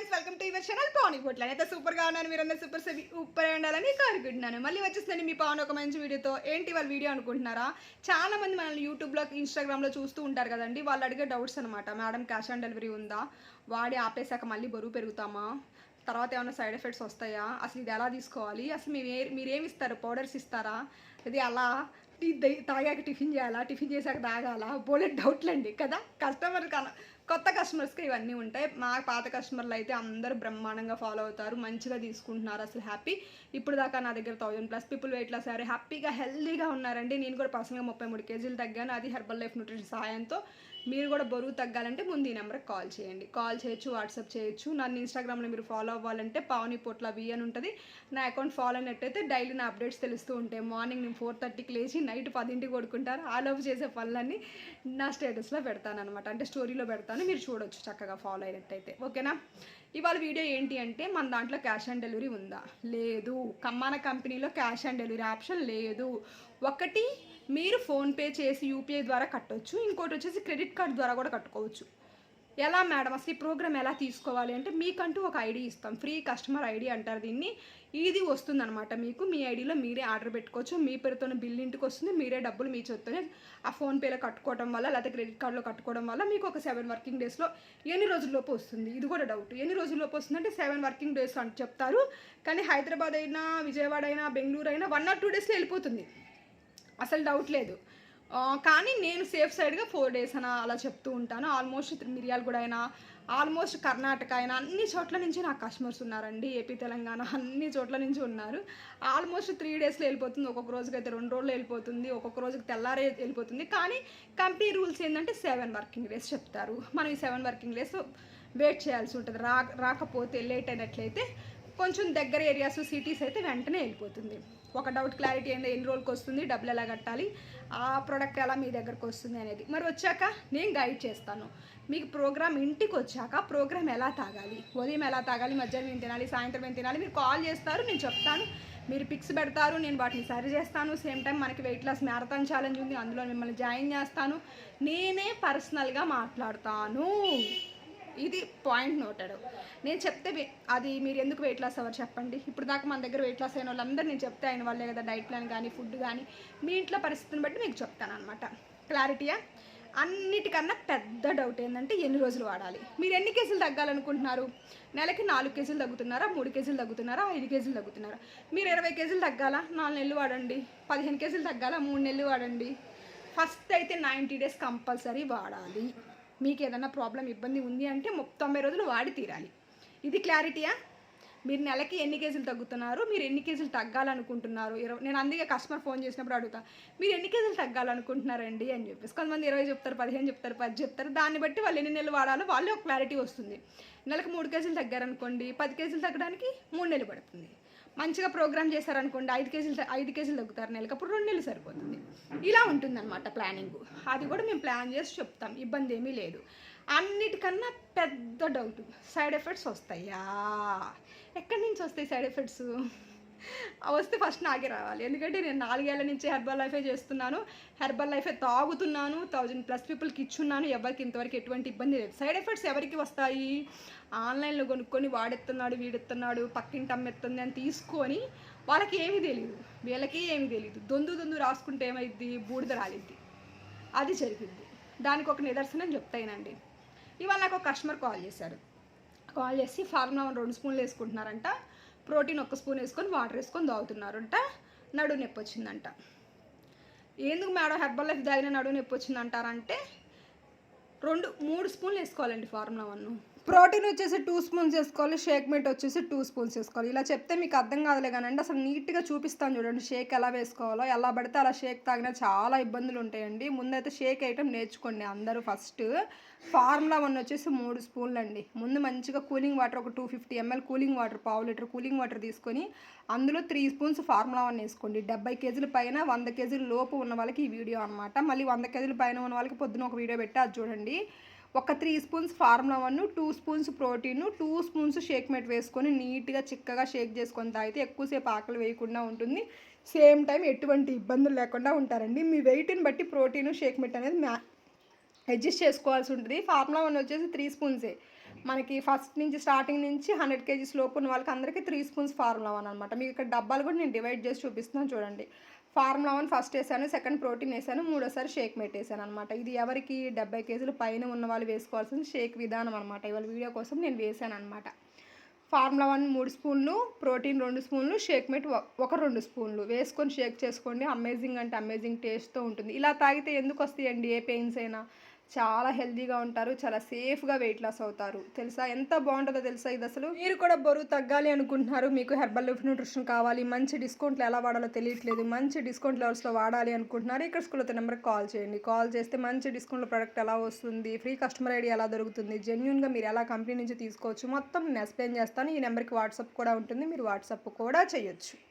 Friends welcome to your channel Pavan ఇవ్వట్ల అయితే సూపర్గా ఉన్నాను మీరందరూ సూపర్ సూపర్ ఉండాలని కోరుకుంటున్నాను. మళ్ళీ వచ్చేసిందండి మీ పవన్ ఒక మంచి వీడియోతో. ఏంటి వాళ్ళ వీడియో అనుకుంటున్నారా? చాలా మంది మనల్ని యూట్యూబ్లో ఇన్స్టాగ్రామ్లో చూస్తూ ఉంటారు కదండి. వాళ్ళు అడిగే డౌట్స్ అనమాట మేడం క్యాష్ ఆన్ డెలివరీ ఉందా? వాడి ఆపేశాక మళ్ళీ బరువు పెరుగుతామా? తర్వాత ఏమైనా సైడ్ ఎఫెక్ట్స్ వస్తాయా? అసలు ఇది ఎలా తీసుకోవాలి? అసలు మీరు మీరేమి ఇస్తారు? పౌడర్స్ ఇస్తారా? ఇది అలా? టీ తాగాక టిఫిన్ చేయాలా? టిఫిన్ చేశాక తాగాలా? బోలెట్ డౌట్లు అండి కదా? కస్టమర్ కన కొత్త కస్టమర్స్కి ఇవన్నీ ఉంటాయి. మా పాత కస్టమర్లు అయితే అందరూ బ్రహ్మాండంగా ఫాలో అవుతారు. మంచిగా తీసుకుంటున్నారు. అసలు హ్యాపీ ఇప్పుడు దాకా నా దగ్గర thousand plus people weight loss అయ్యారు హ్యాపీగా హెల్దీగా ఉన్నారండి. నేను కూడా పర్సనల్గా ముప్పై మూడు కేజీలు తగ్గాను. అది హెర్బల్ లైఫ్ న్యూట్రిషన్ సహాయంతో మీరు కూడా బరువు తగ్గాలంటే ముందు ఈ నెంబర్కి కాల్ చేయండి. కాల్ చేయొచ్చు వాట్సాప్ చేయొచ్చు. నన్ను ఇన్స్టాగ్రామ్లో మీరు ఫాలో అవ్వాలంటే పావని పొట్ల వి అని ఉంటుంది. నా అకౌంట్ ఫాలో అయినట్టయితే డైలీ నా అప్డేట్స్ తెలుస్తూ ఉంటాయి. మార్నింగ్ నేను ఫోర్ థర్టీకి లేచి నైట్ పదింటికి కొడుకుంటారు ఆ లోపు చేసే పనులన్నీ నా స్టేటస్లో పెడతాను అనమాట అంటే స్టోరీలో పెడతాను. మీరు చూడొచ్చు చక్కగా ఫాలో అయినట్టయితే. ఓకేనా? ఇవాళ వీడియో ఏంటి అంటే మన దాంట్లో క్యాష్ ఆన్ డెలివరీ ఉందా? లేదు. కమ్మాన కంపెనీలో క్యాష్ ఆన్ డెలివరీ ఆప్షన్ లేదు. ఒకటి మీరు ఫోన్పే చేసి యూపీఐ ద్వారా కట్టొచ్చు. ఇంకోటి వచ్చేసి క్రెడిట్ కార్డ్ ద్వారా కూడా కట్టుకోవచ్చు. ఎలా మేడం అసలు ఈ ప్రోగ్రామ్ ఎలా తీసుకోవాలి అంటే మీకంటూ ఒక ఐడి ఇస్తాం. ఫ్రీ కస్టమర్ ఐడి అంటారు దీన్ని. ఇది వస్తుందన్నమాట మీకు. మీ ఐడిలో మీరే ఆర్డర్ పెట్టుకోవచ్చు. మీ పేరుతోనే బిల్ ఇంటికి వస్తుంది. మీరే డబ్బులు మీ చేత్తోనే ఆ ఫోన్పేలో కట్టుకోవడం వల్ల లేకపోతే క్రెడిట్ కార్డులో కట్టుకోవడం వల్ల మీకు ఒక సెవెన్ వర్కింగ్ డేస్లో ఎన్ని రోజుల్లోపు వస్తుంది? ఇది కూడా డౌట్. ఎన్ని రోజుల్లోపు వస్తుందంటే సెవెన్ వర్కింగ్ డేస్ అని చెప్తారు. కానీ హైదరాబాద్ అయినా విజయవాడ అయినా బెంగళూరు అయినా వన్ ఆర్ టూ డేస్లో వెళ్ళిపోతుంది. అసలు డౌట్ లేదు. కానీ నేను సేఫ్ సైడ్గా ఫోర్ డేస్ అని అలా చెప్తూ ఉంటాను. ఆల్మోస్ట్ మిరియాలు కూడా అయినా ఆల్మోస్ట్ కర్ణాటక అయినా అన్ని చోట్ల నుంచి నాకు కస్టమర్స్ ఉన్నారండి. ఏపీ తెలంగాణ అన్ని చోట్ల నుంచి ఉన్నారు. ఆల్మోస్ట్ త్రీ డేస్లో వెళ్ళిపోతుంది. ఒక్కొక్క రోజుకి అయితే రెండు రోజులు వెళ్ళిపోతుంది. ఒక్కొక్క రోజుకి తెల్లారే వెళ్ళిపోతుంది. కానీ కంపెనీ రూల్స్ ఏంటంటే సెవెన్ వర్కింగ్ డేస్ చెప్తారు. మనం ఈ సెవెన్ వర్కింగ్ డేస్ వెయిట్ చేయాల్సి ఉంటుంది. రా రాకపోతే లేట్ అయినట్లయితే కొంచెం దగ్గర ఏరియాస్ సిటీస్ అయితే వెంటనే వెళ్ళిపోతుంది. ఒక డౌట్ క్లారిటీ ఏందో ఎన్ని రోజులకి వస్తుంది డబ్బులు ఎలా కట్టాలి ఆ ప్రోడక్ట్ ఎలా మీ దగ్గరకు వస్తుంది అనేది. మరి వచ్చాక నేను గైడ్ చేస్తాను. మీకు ప్రోగ్రామ్ ఇంటికి వచ్చాక ప్రోగ్రామ్ ఎలా తాగాలి ఉదయం ఎలా తాగాలి మధ్యాహ్నం ఏం తినాలి సాయంత్రం ఏం తినాలి మీరు కాల్ చేస్తారు నేను చెప్తాను. మీరు పిక్స్ పెడతారు నేను వాటిని సరి చేస్తాను. సేమ్ టైం మనకి వెయిట్ లాస్ మ్యారథాన్ ఛాలెంజ్ ఉంది అందులో మిమ్మల్ని జాయిన్ చేస్తాను. నేనే పర్సనల్గా మాట్లాడతాను. ఇది పాయింట్ నోటెడ్. నేను చెప్తే అది మీరు ఎందుకు వెయిట్ లాస్ అవ్వరు చెప్పండి. ఇప్పుడు దాకా మన దగ్గర వెయిట్ లాస్ అయిన వాళ్ళందరూ నేను చెప్తే అయిన వాళ్ళే కదా డైట్ ప్లాన్ కానీ ఫుడ్ కానీ మీ ఇంట్లో పరిస్థితిని బట్టి మీకు చెప్తాను అనమాట క్లారిటీయా అన్నిటికన్నా పెద్ద డౌట్ ఏంటంటే ఎన్ని రోజులు వాడాలి? మీరు ఎన్ని కేజీలు తగ్గాలనుకుంటున్నారు? నెలకి నాలుగు కేజీలు తగ్గుతున్నారా? మూడు కేజీలు తగ్గుతున్నారా? ఐదు కేజీలు తగ్గుతున్నారా? మీరు ఇరవై కేజీలు తగ్గాలా? నాలుగు నెలలు వాడండి. పదిహేను కేజీలు తగ్గాలా? మూడు నెలలు వాడండి. ఫస్ట్ అయితే నైంటీ డేస్ కంపల్సరీ వాడాలి. మీకు ఏదైనా ప్రాబ్లం ఇబ్బంది ఉంది అంటే తొంభై రోజులు వాడి తీరాలి. ఇది క్లారిటీయా? మీరు నెలకి ఎన్ని కేజీలు తగ్గుతున్నారు? మీరు ఎన్ని కేజీలు తగ్గాలనుకుంటున్నారు? ఇరవై నేను అందుకే కస్టమర్ ఫోన్ చేసినప్పుడు అడుగుతా మీరు ఎన్ని కేజీలు తగ్గాలనుకుంటున్నారండి? అని చెప్పేసి. కొంతమంది ఇరవై చెప్తారు పదిహేను చెప్తారు పది చెప్తారు. దాన్ని బట్టి వాళ్ళు ఎన్ని నెలలు వాడాలో వాళ్ళు ఒక క్లారిటీ వస్తుంది. నెలకు మూడు కేజీలు తగ్గారనుకోండి పది కేజీలు తగ్గడానికి మూడు నెలలు పడుతుంది. మంచిగా ప్రోగ్రామ్ చేశారనుకోండి ఐదు కేజీలు ఐదు కేజీలు తగ్గుతారు నెలకు అప్పుడు రెండు నెలలు సరిపోతుంది. ఇలా ఉంటుందన్నమాట ప్లానింగ్. అది కూడా మేము ప్లాన్ చేసి చెప్తాం ఇబ్బంది ఏమీ లేదు. అన్నిటికన్నా పెద్ద డౌట్ సైడ్ ఎఫెక్ట్స్ వస్తాయా? ఎక్కడి నుంచి వస్తాయి సైడ్ ఎఫెక్ట్స్ వస్తే ఫస్ట్ నాకే రావాలి. ఎందుకంటే నేను నాలుగేళ్ళ నుంచి హెర్బల్ లైఫే చేస్తున్నాను. హెర్బల్ లైఫే తాగుతున్నాను. థౌజండ్ ప్లస్ పీపుల్కి ఇచ్చున్నాను. ఎవరికి ఇంతవరకు ఎటువంటి ఇబ్బంది లేదు. సైడ్ ఎఫెక్ట్స్ ఎవరికి వస్తాయి? ఆన్లైన్లో కొనుక్కొని వాడెత్తున్నాడు వీడెత్తున్నాడు పక్కింటి అమ్మెత్తుంది అని తీసుకొని వాళ్ళకి ఏమీ తెలియదు వీళ్ళకి ఏమీ తెలియదు దొందు దొందు రాసుకుంటే ఏమైద్ది? బూడిద రాలిద్ది. అది జరిగింది. దానికి ఒక నిదర్శనం చెప్తాయినండి. ఇవాళ నాకు ఒక కస్టమర్ కాల్ చేశారు. కాల్ చేసి ఫార్ములా రెండు స్పూన్లు వేసుకుంటున్నారంట. ప్రోటీన్ ఒక స్పూన్ వేసుకొని వాటర్ వేసుకొని తాగుతున్నారంట. నడు నొప్పి వచ్చిందంట. ఎందుకు మేడం హెర్బల్ లైఫ్ తాగిన నడు నొప్పి వచ్చిందంటారంటే రెండు మూడు స్పూన్లు వేసుకోవాలండి ఫార్ములా వన్. ప్రోటీన్ వచ్చేసి టూ స్పూన్స్ వేసుకోవాలి షేక్ మీట్ వచ్చేసి టూ స్పూన్స్ వేసుకోవాలి. ఇలా చెప్తే మీకు అర్థం కాదులే కానండి అసలు నీట్గా చూపిస్తాను చూడండి షేక్ ఎలా వేసుకోవాలో ఎలా పడితే అలా షేక్ తాగినా చాలా ఇబ్బందులు ఉంటాయండి. ముందైతే షేక్ ఐటమ్ నేర్చుకోండి అందరూ ఫస్ట్. ఫార్ములా వన్ వచ్చేసి మూడు స్పూన్లు అండి ముందు మంచిగా కూలింగ్ వాటర్ ఒక two fifty ML cooling water పావు లీటర్ కూలింగ్ వాటర్ తీసుకొని అందులో త్రీ స్పూన్స్ ఫార్ములా వన్ వేసుకోండి. డెబ్బై కేజీల పైన వంద కేజీల లోపు ఉన్న వాళ్ళకి ఈ వీడియో అనమాట మళ్ళీ వంద కేజీల పైన ఉన్న వాళ్ళకి పొద్దున ఒక వీడియో పెట్టి అది చూడండి. ఒక three spoons formula one two spoons protein two spoons shake mate వేసుకొని నీట్గా చిక్కగా షేక్ చేసుకొని తాగితే ఎక్కువసేపు ఆకలి వేయకుండా ఉంటుంది. సేమ్ టైం ఎటువంటి ఇబ్బందులు లేకుండా ఉంటారండి. మీ వెయిట్ని బట్టి ప్రోటీన్ షేక్ మెట్ అనేది మ్యా అడ్జస్ట్ చేసుకోవాల్సి ఉంటుంది. ఫార్ములా వన్ వచ్చేసి త్రీ స్పూన్సే. మనకి ఫస్ట్ నుంచి స్టార్టింగ్ నుంచి హండ్రెడ్ కేజీస్ లోపు ఉన్న వాళ్ళకి అందరికీ త్రీ స్పూన్స్ ఫార్ములా వన్ అనమాట మీకు ఇక్కడ డబ్బాలు కూడా నేను డివైడ్ చేసి చూపిస్తున్నాను చూడండి. ఫార్ములా వన్ ఫస్ట్ వేసాను సెకండ్ ప్రోటీన్ వేసాను మూడోసారి షేక్ మెట్ వేసాను అనమాట ఇది ఎవరికి డెబ్బై కేజీలు పైన ఉన్న వాళ్ళు వేసుకోవాల్సిన షేక్ విధానం అనమాట ఇవాళ వీడియో కోసం నేను వేసాను అనమాట ఫార్ములా వన్ మూడు స్పూన్లు ప్రోటీన్ రెండు స్పూన్లు షేక్ మెట్ ఒక రెండు స్పూన్లు. వేసుకొని షేక్ చేసుకోండి. అమేజింగ్ అంటే అమేజింగ్ టేస్ట్తో ఉంటుంది. ఇలా తాగితే ఎందుకు వస్తాయండి ఏ పెయిన్స్ అయినా చాలా హెల్దీగా ఉంటారు చాలా సేఫ్గా వెయిట్ లాస్ అవుతారు. తెలుసా? ఎంత బాగుంటుందో తెలుసా ఇది అసలు? మీరు కూడా బరువు తగ్గాలి అనుకుంటున్నారు మీకు హెర్బల్ లిఫ్ న్యూట్రిషన్ కావాలి మంచి డిస్కౌంట్లు ఎలా వాడాలో తెలియట్లేదు మంచి డిస్కౌంట్ లెవెల్స్లో వాడాలి అనుకుంటున్నారు ఇక్కడ స్కూల్ నెంబర్కి కాల్ చేయండి. కాల్ చేస్తే మంచి డిస్కౌంట్ ప్రోడక్ట్ ఎలా వస్తుంది ఫ్రీ కస్టమర్ ఐడి ఎలా దొరుకుతుంది జెన్యున్గా మీరు ఎలా కంపెనీ నుంచి తీసుకోవచ్చు మొత్తం నేను ఎక్స్ప్లెయిన్ చేస్తాను. ఈ నెంబర్కి వాట్సాప్ కూడా ఉంటుంది మీరు వాట్సాప్ కూడా చేయొచ్చు.